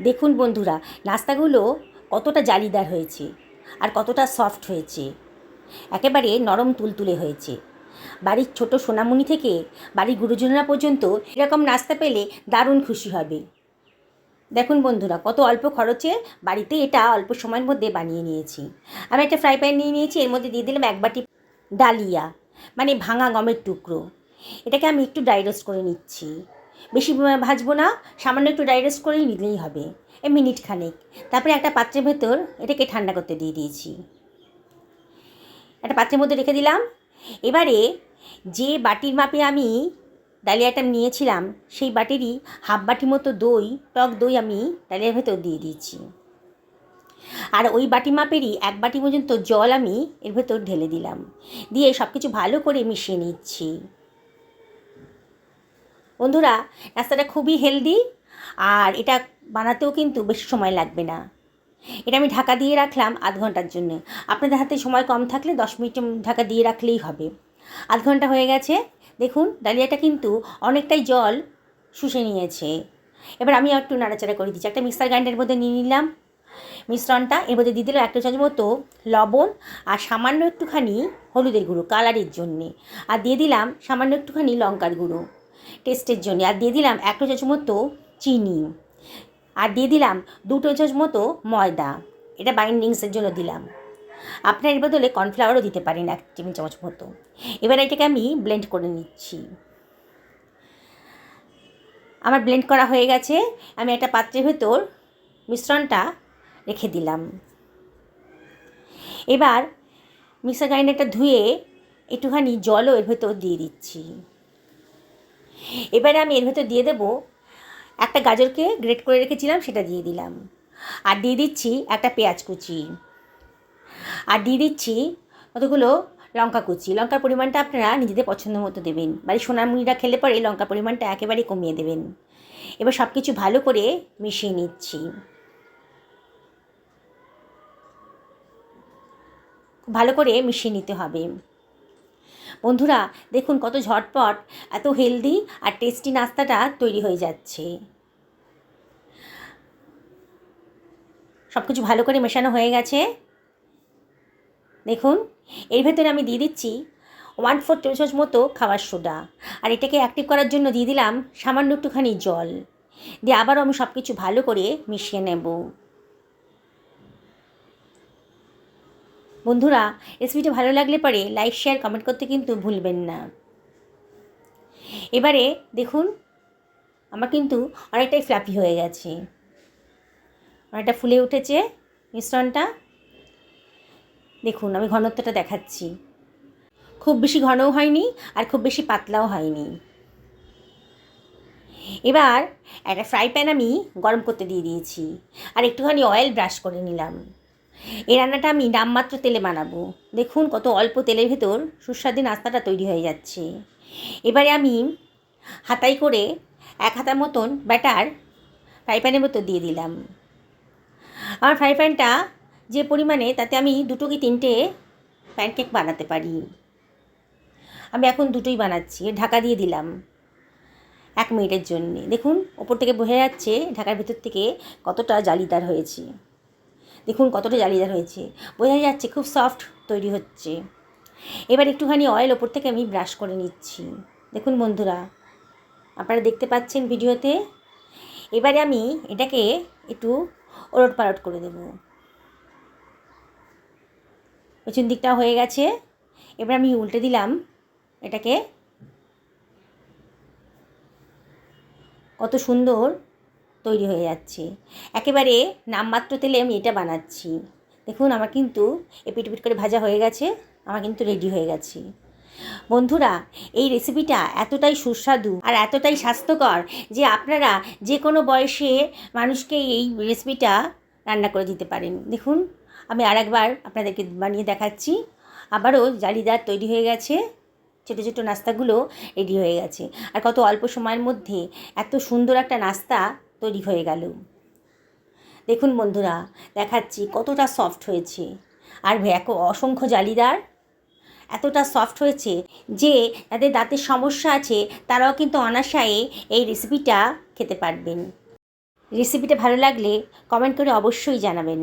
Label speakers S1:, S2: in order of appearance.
S1: দেখুন বন্ধুরা নাস্তাগুলো কতটা জালিদার হয়েছে আর কতটা সফট হয়েছে। একেবারে নরম তুলতুলে হয়েছে। বাড়ির ছোট সোনামণি থেকে বাড়ির গুরুজনরা পর্যন্ত এরকম নাস্তা পেলে দারুণ খুশি হবে। দেখুন বন্ধুরা, কত অল্প খরচে বাড়িতে এটা অল্প সময়ের মধ্যে বানিয়ে নিয়েছি। আমি একটা ফ্রাই প্যান নিয়ে নিয়েছি, এর মধ্যে দিয়ে দিলাম এক বাটি ডালিয়া মানে ভাঙা গমের টুকরো। এটাকে আমি একটু ড্রাই করে নিচ্ছি। বেশি ভাজবো না, সামান্য একটু ড্রাই রোস্ট করেই নিলেই হবে। এ মিনিট খানেক। তারপরে একটা পাত্রের ভেতর এটাকে ঠান্ডা করতে দিয়ে দিয়েছি। একটা পাত্রের মধ্যে রেখে দিলাম। এবারে যে বাটির মাপে আমি ডালিয়াটা নিয়েছিলাম, সেই বাটিরই হাফ বাটি মতো দই, টক দই আমি ডালিয়ার ভেতর দিয়ে দিয়েছি। আর ওই বাটি মাপেরই এক বাটি পর্যন্ত জল আমি এর ভেতর ঢেলে দিলাম। দিয়ে সব কিছু ভালো করে মিশিয়ে নিচ্ছি। বন্ধুরা, নাস্তাটা খুবই হেলদি আর এটা বানাতেও কিন্তু বেশি সময় লাগবে না। এটা আমি ঢাকা দিয়ে রাখলাম আধ ঘণ্টার জন্য। আপনাদের হাতে সময় কম থাকলে দশ মিনিট ঢাকা দিয়ে রাখলেই হবে। আধ ঘণ্টা হয়ে গেছে। দেখুন, ডালিয়াটা কিন্তু অনেকটাই জল শুষে নিয়েছে। এবার আমি একটু নাড়াচাড়া করে দিচ্ছি। একটা মিক্সার গ্রাইন্ডারের মধ্যে নিয়ে নিলাম। মিশ্রণটা এর মধ্যে দিয়ে দিলাম একটা চামচ মতো লবণ আর সামান্য একটুখানি হলুদের গুঁড়ো কালারের জন্যে। আর দিয়ে দিলাম সামান্য একটুখানি লঙ্কার গুঁড়ো। টেস্টের জন্য। আর দিয়ে দিলাম একটা চামচ মতো চিনি। আর দিয়ে দিলাম দুটো চামচ মতো ময়দা। এটা বাইন্ডিংসের জন্য দিলাম। আপনার এর বদলে কর্নফ্লাওয়ারও দিতে পারেন এক টেবিল চামচ মতো। এবার এটাকে আমি ব্লেন্ড করে নিচ্ছি। আমার ব্লেন্ড করা হয়ে গেছে। আমি একটা পাত্রের ভেতর মিশ্রণটা রেখে দিলাম। এবার মিক্সার গ্রাইন্ডারটা ধুয়ে একটুখানি জলও এর ভেতর দিয়ে দিচ্ছি। এবারে আমি এর ভেতর দিয়ে দেবো একটা গাজরকে গ্রেট করে রেখেছিলাম, সেটা দিয়ে দিলাম। আর দিয়ে দিচ্ছি একটা পেঁয়াজ কুচি। আর দিয়ে দিচ্ছি কতগুলো লঙ্কা কুচি। লঙ্কার পরিমাণটা আপনারা নিজেদের পছন্দ মতো দেবেন। বাড়ি সোনার মুড়িটা খেলে পরে লঙ্কার পরিমাণটা একেবারেই কমিয়ে দেবেন। এবার সব কিছু ভালো করে মিশিয়ে নিচ্ছি। ভালো করে মিশিয়ে নিতে হবে। বন্ধুরা, দেখুন কত ঝটপট, এত হেলদি আর টেস্টি নাস্তাটা তৈরি হয়ে যাচ্ছে। সব কিছু ভালো করে মেশানো হয়ে গেছে। দেখুন, এর ভেতরে আমি দিয়ে দিচ্ছি ওয়ান ফোর টেবিল চামচ মতো খাবার সোডা আর এটাকে অ্যাক্টিভ করার জন্য দিয়ে দিলাম সামান্য একটুখানি জল। দিয়ে আবারও আমি সব কিছু ভালো করে মিশিয়ে নেব। বন্ধুরা রেসিপিটা ভালো লাগলে পরে লাইক শেয়ার কমেন্ট করতে কিন্তু ভুলবেন না। এবারে দেখুন, আমার কিন্তু অনেকটাই ফ্লাফি হয়ে গেছে। অনেকটা ফুলে উঠেছে মিশ্রণটা। দেখুন, আমি ঘনত্বটা দেখাচ্ছি। খুব বেশি ঘনও হয়নি আর খুব বেশি পাতলাও হয়নি। এবার একটা ফ্রাই প্যান আমি গরম করতে দিয়ে দিয়েছি। আর একটুখানি অয়েল ব্রাশ করে নিলাম। এই রান্নাটা আমি নামমাত্র তেলে বানাবো। দেখুন কত অল্প তেলের ভেতর সুস্বাদু নাস্তাটা তৈরি হয়ে যাচ্ছে। এবারে আমি হাতাই করে এক হাতার মতন ব্যাটার ফ্রাই প্যানের মতো দিয়ে দিলাম। আমার ফ্রাই প্যানটা যে পরিমাণে, তাতে আমি দুটো কি তিনটে প্যানকেক বানাতে পারি। আমি এখন দুটোই বানাচ্ছি, ঢাকা দিয়ে দিলাম এক মিনিটের জন্যে। দেখুন, ওপর থেকে বোঝা যাচ্ছে ঢাকার ভেতর থেকে কতটা জালিদার হয়েছে। দেখুন কতটা জালিদার হয়েছে। বোঝা যাচ্ছে খুব সফট তৈরি হচ্ছে। এবার একটুখানি অয়েল ওপর থেকে আমি ব্রাশ করে নিচ্ছি। দেখুন বন্ধুরা, আপনারা দেখতে পাচ্ছেন ভিডিওতে? এবারে আমি এটাকে একটু ওলট পালট করে দেব। পেছন দিকটা হয়ে গেছে। এবার আমি উল্টে দিলাম এটাকে। কত সুন্দর তৈরি হয়ে যাচ্ছে। একেবারে নামমাত্র তেলে আমি এটা বানাচ্ছি। দেখুন, আমার কিন্তু এপিট পিট করে ভাজা হয়ে গেছে, আমার কিন্তু রেডি হয়ে গেছে। বন্ধুরা, এই রেসিপিটা এতটাই সুস্বাদু আর এতটাই স্বাস্থ্যকর যে আপনারা যে কোনো বয়সে মানুষকে এই রেসিপিটা রান্না করে দিতে পারেন। দেখুন, আমি আরেকবার আপনাদেরকে বানিয়ে দেখাচ্ছি। আবারও জালিদার তৈরি হয়ে গেছে, ছোটো ছোটো নাস্তাগুলো রেডি হয়ে গেছে। আর কত অল্প সময়ের মধ্যে এত সুন্দর একটা নাস্তা তৈরি হয়ে গেল। দেখুন বন্ধুরা, দেখাচ্ছি কতটা সফট হয়েছে। আর অসংখ্য জালিদার এতটা সফট হয়েছে যে যাদের দাঁতের সমস্যা আছে, তারাও কিন্তু অনাশায়ে এই রেসিপিটা খেতে পারবেন। রেসিপিটা ভালো লাগলে কমেন্ট করে অবশ্যই জানাবেন।